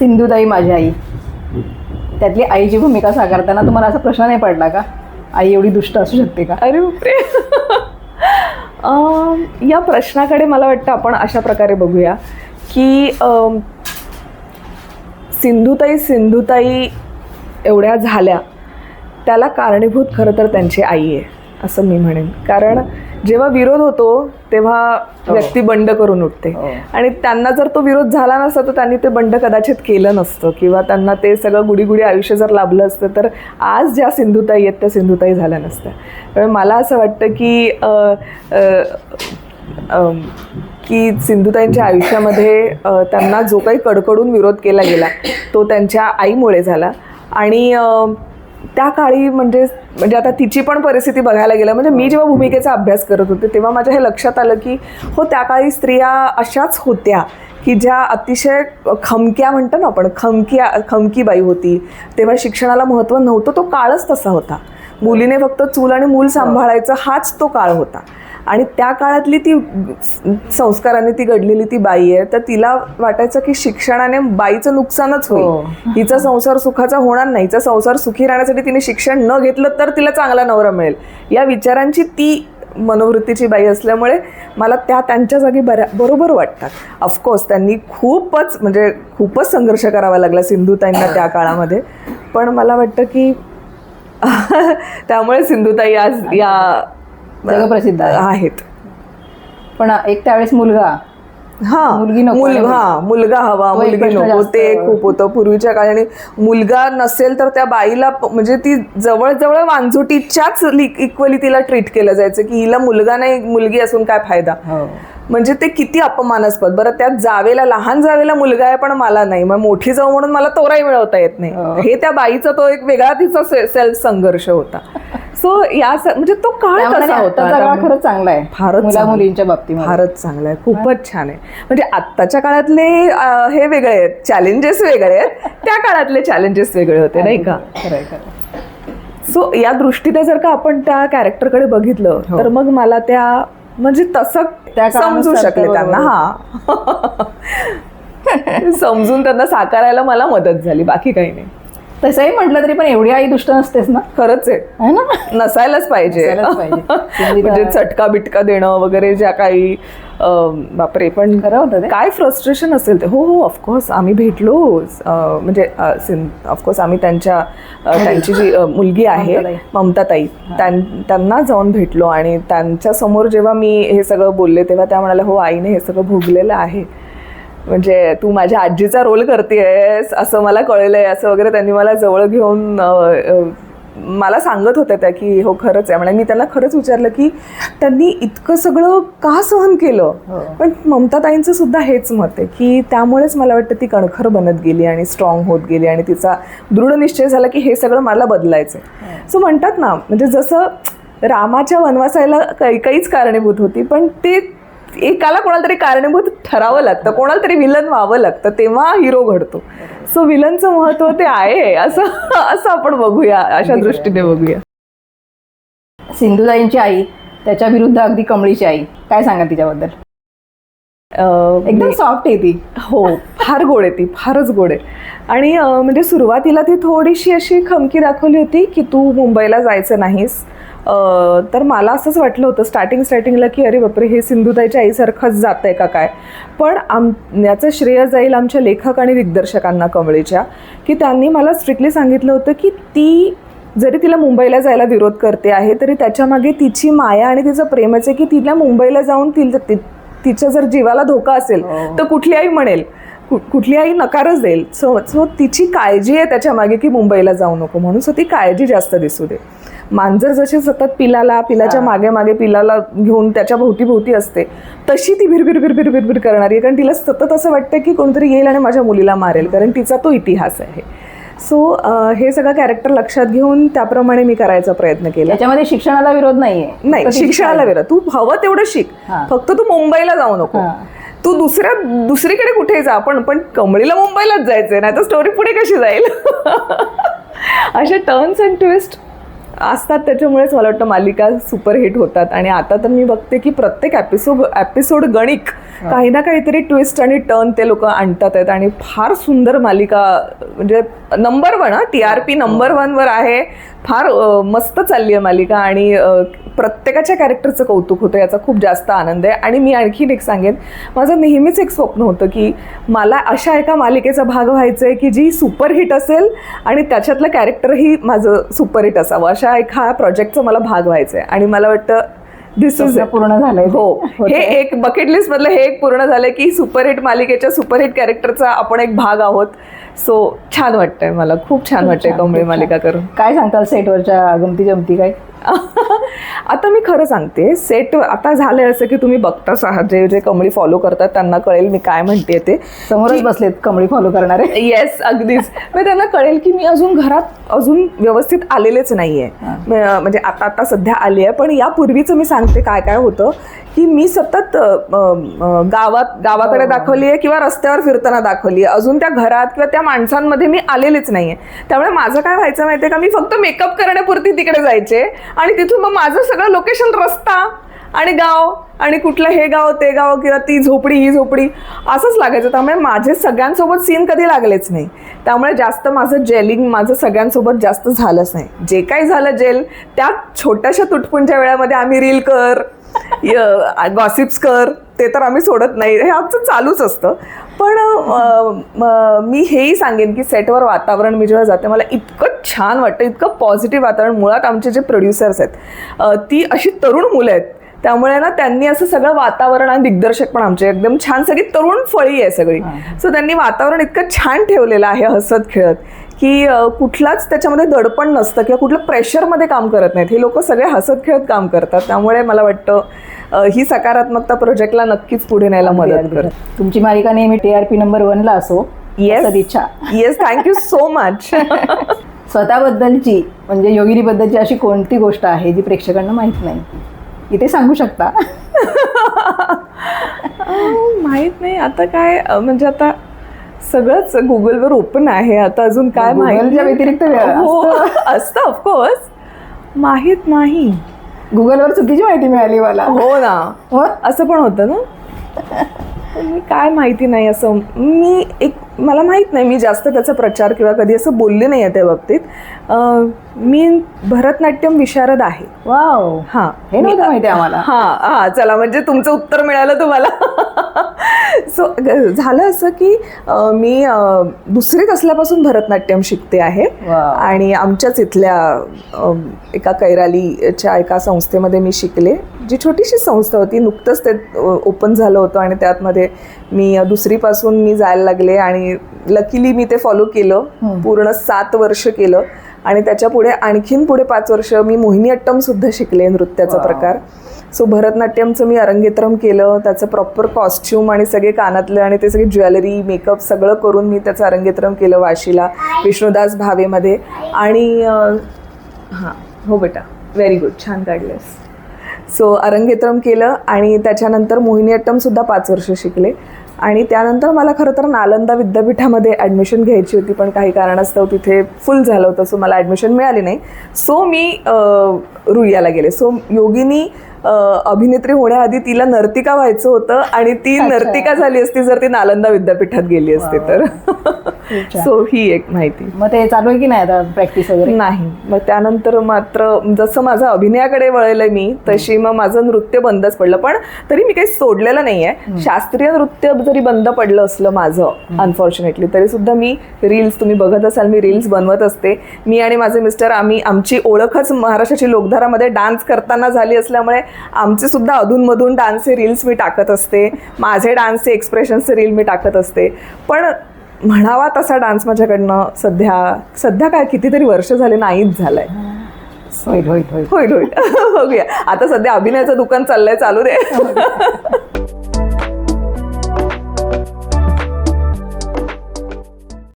सिंधुताई माझी आई. त्यातली आईची भूमिका साकारताना तुम्हाला असा प्रश्न नाही पडला का? आई एवढी दुष्ट असू शकते का? अरे अम, या प्रश्नाकडे मला वाटतं आपण अशा प्रकारे बघूया की सिंधुताई सिंधुताई एवढ्या झाल्या त्याला कारणीभूत खरं तर त्यांची आई आहे असं मी म्हणेन. कारण जेव्हा विरोध होतो तेव्हा व्यक्ती बंड करून उठते. हो. आणि त्यांना जर तो विरोध झाला नसता तर त्यांनी ते बंड कदाचित केलं नसतं. किंवा त्यांना ते सगळं गुडी आयुष्य जर लाभलं असतं तर आज ज्या सिंधुताई आहेत त्या सिंधुताई झाल्या नसत्या. त्यामुळे मला असं वाटतं की की सिंधुताईंच्या आयुष्यामध्ये त्यांना जो काही कडकडून विरोध केला गेला तो त्यांच्या आईमुळे झाला. आणि त्या काळी म्हणजे म्हणजे आता तिची पण परिस्थिती बघायला गेलं म्हणजे मी जेव्हा भूमिकेचा अभ्यास करत होते तेव्हा माझ्या हे लक्षात आलं की हो त्या काळी स्त्रिया अशाच होत्या की ज्या अतिशय खमक्या म्हणतो ना आपण खमक्या खमकी बाई होती. तेव्हा शिक्षणाला महत्त्व नव्हतं तो काळच तसा होता. मुलीने फक्त चूल आणि मूल सांभाळायचं हाच तो काळ होता. आणि त्या काळातली ती संस्काराने ती घडलेली ती बाई आहे तर तिला वाटायचं की शिक्षणाने बाईचं नुकसानच हो. होईल हिचा संसार सुखाचा होणार नाही. हिचा संसार सुखी राहण्यासाठी तिने शिक्षण न घेतलं तर तिला चांगला नवरा मिळेल. या विचारांची ती मनोवृत्तीची बाई असल्यामुळे मला त्या त्यांच्या जागी बऱ्या बरोबर वाटतात. ऑफकोर्स त्यांनी खूपच म्हणजे खूपच संघर्ष करावा लागला सिंधुताईंना त्या काळामध्ये. पण मला वाटतं की त्यामुळे सिंधुताई आज या जगप्रसिद्ध आहे. आहेत. पण एक त्यावेळेस मुलगा. हा मुलगी नको मुल आहे. हा मुलगा हवा तो एक मुलगी प्रश्न नको जास्त- ते खूप होतं. पूर्वीच्या काळी आणि मुलगा नसेल तर त्या बाईला प- म्हणजे ती जवळजवळ वांझोटीच्याच इक्वली तिला ट्रीट केलं जायचं की हिला मुलगा नाही मुलगी असून काय फायदा? हो. म्हणजे ते किती अपमानास्पद. बरं त्यात जावेला लहान जावेला मुलगा आहे पण मला नाही. मग मोठी जाऊ म्हणून मला तोराही मिळवता येत हो. नाही. हे. त्या बाईचा तो एक वेगळा तिचा सेल्फ संघर्ष होता. सो या म्हणजे तो काळ कसा होता? खरंच चांगला आहे. फारच. मुलींच्या बाबतीमध्ये. फारच चांगलं आहे. खूपच छान आहे. म्हणजे आत्ताच्या काळातले हे वेगळे आहेत. चॅलेंजेस वेगळे आहेत. त्या काळातले चॅलेंजेस वेगळे होते नाही का? खरं सो या दृष्टीने जर का आपण त्या कॅरेक्टरकडे बघितलं हो. तर मग मला त्या म्हणजे तसं त्या समजू शकले त्या त्यांना हा. समजून त्यांना साकारायला मला मदत झाली. बाकी काही नाही. तसंही म्हटलं तरी पण एवढी आई दुष्ट नसतेस ना? खरंच आहे. ना? नसायलाच पाहिजे. म्हणजे चटका बिटका देणं वगैरे ज्या काही बापरे पण खरं होतं काय फ्रस्ट्रेशन असेल ते? हो हो ऑफकोर्स आम्ही भेटलो. म्हणजे ऑफकोर्स आम्ही त्यांच्या त्यांची जी मुलगी आहे ममताताई. ममताताई त्यां- त्यांना जाऊन भेटलो आणि त्यांच्यासमोर जेव्हा मी हे सगळं बोलले तेव्हा त्या म्हणाल्या हो आईने हे सगळं भोगलेलं आहे. म्हणजे तू माझ्या आजीचा रोल करतेयस असं मला कळलंय असं वगैरे त्यांनी मला जवळ घेऊन मला सांगत होत्या त्या की हो खरंच आहे. म्हणजे मी त्यांना खरंच विचारलं की त्यांनी इतकं सगळं का सहन केलं? हो. पण ममताताईंचं सुद्धा हेच मत आहे की त्यामुळेच मला वाटतं ती कणखर बनत गेली आणि स्ट्रॉंग होत गेली आणि तिचा दृढ निश्चय झाला की हे सगळं मला बदलायचं सो म्हणतात ना म्हणजे जसं रामाच्या वनवासाला काही काहीच कारणीभूत होती पण ते एकाला कोणाला तरी कारणीभूत ठरावं लागतं कोणाला तरी विलन व्हावं लागतं तेव्हा हिरो घडतो. सो विलनचं महत्त्व ते आहे असं असं आपण बघूया अशा दृष्टीने बघूया. सिंधुताईंची आई त्याच्या विरुद्ध अगदी कमळीची आई काय सांगा तिच्याबद्दल? एकदम सॉफ्ट आहे ती. हो फार गोड आहे ती फारच गोड आहे. आणि म्हणजे सुरुवातीला ती थोडीशी अशी खमकी दाखवली होती की तू मुंबईला जायचं नाहीस. तर मला असंच वाटलं होतं स्टार्टिंग स्टार्टिंगला की अरे बापरे हे सिंधुताईच्या आईसारखंच जात आहे का काय पण आम याचं श्रेय जाईल आमच्या लेखक आणि दिग्दर्शकांना कमळीच्या की त्यांनी मला स्ट्रिक्टली सांगितलं होतं की ती जरी तिला मुंबईला जायला विरोध करते आहे तरी त्याच्यामागे तिची माया आणि तिचं प्रेमच आहे की तिला मुंबईला जाऊन ति ति- तिच्या जर जीवाला धोका असेल हो. तर कुठली आई म्हणेल कु- कुठली आई नकारच देईल. सो सो तिची काळजी आहे त्याच्यामागे की मुंबईला जाऊ नको म्हणून. सो ती काळजी जास्त दिसू दे. मांजर जशी सतत पिलाला पिलाच्या मागे मागे पिलाला घेऊन त्याच्या भोवती भोवती असते तशी ती भिरभिर भिरभिर भिरभिर करणारी आहे. कारण तिला सतत असं वाटतं की कोणतरी येईल आणि माझ्या मुलीला मारेल. कारण तिचा तो इतिहास आहे. सो हे सगळं कॅरेक्टर लक्षात घेऊन त्याप्रमाणे मी करायचा प्रयत्न केला. त्याच्यामध्ये शिक्षणाला विरोध नाहीये. नाही शिक्षणाला. विरोध. तू हवं तेवढं शिक. फक्त तू मुंबईला जाऊ नको. तू दुसऱ्या दुसरीकडे कुठे जा? पण पण कमळीला मुंबईलाच जायचंय नाही तर स्टोरी पुढे कशी जाईल? असे टर्न्स अँड ट्विस्ट असतात त्याच्यामुळेच मला वाटतं मालिका सुपरहिट होतात. आणि आता तर मी बघते की प्रत्येक एपिसोड एपिसोड गणिक काही ना काहीतरी ट्विस्ट आणि टर्न ते लोक आणतात आहेत. आणि फार सुंदर मालिका म्हणजे number one T R P number वनवर आहे. फार मस्त चालली आहे मालिका. आणि प्रत्येकाच्या कॅरेक्टरचं कौतुक होतं याचा खूप जास्त आनंद आहे. आणि मी आणखीन एक सांगेन माझं नेहमीच एक स्वप्न होतं की मला अशा एका मालिकेचा भाग व्हायचं आहे की जी सुपरहिट असेल आणि त्याच्यातलं कॅरेक्टरही माझं सुपरहिट असावं. अशा एका प्रोजेक्टचा मला भाग व्हायचा आहे आणि मला वाटतं दिस इज पूर्ण झालंय. हो. होतंय. हे एक बकेट लिस्ट मधलं हे एक पूर्ण झालं की सुपरहिट मालिकेच्या सुपरहिट कॅरेक्टरचा आपण एक भाग आहोत. सो छान वाटतंय मला. खूप छान वाटतंय खूप मालिका. करून. काय सांगताल सेटवरच्या गमती जमती काय आता मी खरं सांगते सेट आता झालंय असं की तुम्ही बघताच आहात जे जे कमळी फॉलो करतात त्यांना कळेल मी काय म्हणते ते. समोरच बसलेत कमळी फॉलो करणारे. येस अगदीच. मग त्यांना कळेल की मी अजून घरात अजून व्यवस्थित आलेलेच नाहीये. म्हणजे आता आता सध्या आली आहे पण यापूर्वीचं मी सांगते काय काय होतं. की मी सतत गावात गावाकडे दाखवली आहे किंवा रस्त्यावर फिरताना दाखवली आहे अजून त्या घरात किंवा त्या माणसांमध्ये मी आलेलीच नाहीये. त्यामुळे माझं काय व्हायचं माहितीये का? मी फक्त मेकअप करण्यापुरती तिकडे जायचे आणि तिथून मग माझं सगळं लोकेशन रस्ता. आणि गाव आणि कुठलं हे गाव ते गाव किंवा ती झोपडी ही झोपडी असंच लागायचं. त्यामुळे माझे सगळ्यांसोबत सीन कधी लागलेच नाही. त्यामुळे जास्त माझं जेलिंग माझं सगळ्यांसोबत जास्त झालंच नाही. जे काही झालं जेल त्या छोट्याशा तुटपुंच्या वेळामध्ये आम्ही रील कर गॉसिप्स कर ते तर आम्ही सोडत नाही. हे आमचं चालूच असतं. पण मी हेही सांगेन की सेटवर वातावरण मी जेव्हा जाते मला इतकं छान वाटतं इतकं पॉझिटिव्ह वातावरण. मुळात आमचे जे प्रोड्युसर्स आहेत ती अशी तरुण मुलं आहेत. त्यामुळे ना त्यांनी असं सगळं वातावरण आणि दिग्दर्शक पण आमचे एकदम छान सगळी तरुण फळी आहे सगळी. सो त्यांनी वातावरण इतकं छान ठेवलेलं आहे हसत खेळत की कुठलाच त्याच्यामध्ये दडपण नसतं किंवा कुठलं प्रेशरमध्ये काम करत नाहीत. हे लोक सगळे हसत खेळत काम करतात. त्यामुळे मला वाटतं ही सकारात्मकता प्रोजेक्टला नक्कीच पुढे न्यायला मदत करते तुमची मालिका नेहमी टीआरपी नंबर वनला असो. असं इच्छा yes thank you so much स्वतःबद्दलची म्हणजे योगिनीबद्दलची अशी कोणती गोष्ट आहे जी प्रेक्षकांना माहीत नाही? इथे सांगू शकता. माहीत नाही. आता काय म्हणजे आता सगळंच गुगलवर ओपन आहे. आता अजून काय माहीत. व्यतिरिक्त हो असतं. ऑफकोर्स माहीत नाही. गुगलवर चुकीची माहिती मिळाली मला. हो ना. हो? असं पण होतं ना? मी काय माहिती नाही असं. मी एक मला माहीत नाही. मी जास्त त्याचा प्रचार किंवा कधी असं बोलले नाही आहे त्या बाबतीत. मी भरतनाट्यम विशारद आहे. वाव. हां. हे नव्हतं माहिती आम्हाला. हां हां चला म्हणजे तुमचं उत्तर मिळालं तुम्हाला. सो झालं असं की मी दुसरीत असल्यापासून भरतनाट्यम शिकते आहे. आणि आमच्याच इथल्या एका कैरालीच्या एका संस्थेमध्ये मी शिकले. जी छोटीशी संस्था होती नुकतंच ते ओपन झालं होतं आणि त्यातमध्ये मी दुसरीपासून मी जायला लागले आणि लकीली मी ते फॉलो केलं. पूर्ण सात वर्ष केलं. आणि त्याच्या पुढे आणखीन पुढे पाच वर्ष मी मोहिनी अट्टम सुद्धा शिकले नृत्याचा. प्रकार. सो भरतनाट्यमचं मी अरंगेत्रम केलं त्याचं प्रॉपर कॉस्ट्युम आणि सगळे कानातलं आणि ते सगळे ज्वेलरी मेकअप सगळं करून मी त्याचं अरंगेत्रम केलं वाशीला विष्णुदास भावेमध्ये. आणि हां हो बेटा व्हेरी गुड छान काढलंस सो अरंगेत्रम केलं आणि त्याच्यानंतर मोहिनी अट्टमसुद्धा पाच वर्ष शिकले. आणि त्यानंतर मला खरं तर नालंदा विद्यापीठामध्ये ॲडमिशन घ्यायची होती पण काही कारणास्तव तिथे फुल झालं होतं सो मला ॲडमिशन मिळाली नाही सो मी रुईयाला गेले सो योगिनी अभिनेत्री होण्याआधी तिला नर्तिका व्हायचं होतं आणि ती. नर्तिका झाली असती जर ती नालंदा विद्यापीठात गेली असते तर. सो ही एक माहिती. मग ते चालू आहे की नाही आता प्रॅक्टिस वगैरे? नाही. मग त्यानंतर मात्र जसं माझं अभिनयाकडे वळलंय मी तशी मग माझं नृत्य बंदच पडलं. पण तरी मी काही सोडलेलं नाहीये. शास्त्रीय नृत्य जरी बंद पडलं असलं माझं अनफॉर्च्युनेटली तरी सुद्धा मी रील्स तुम्ही बघत असाल मी रील्स बनवत असते. मी आणि माझे मिस्टर आम्ही आमची ओळखच महाराष्ट्राची लोकधारामध्ये डान्स करताना झाली असल्यामुळे आमचे सुद्धा अधूनमधून डान्सचे रील्स मी टाकत असते. माझे डान्सचे एक्सप्रेशन्सचे रील मी टाकत असते. पण म्हणावा तसा डान्स माझ्याकडनं सध्या. सध्या काय कितीतरी वर्ष झाले नाहीच झालंय. होईल होईल होईल होईल बघूया. आता सध्या अभिनयाचं दुकान चाललंय चालू दे.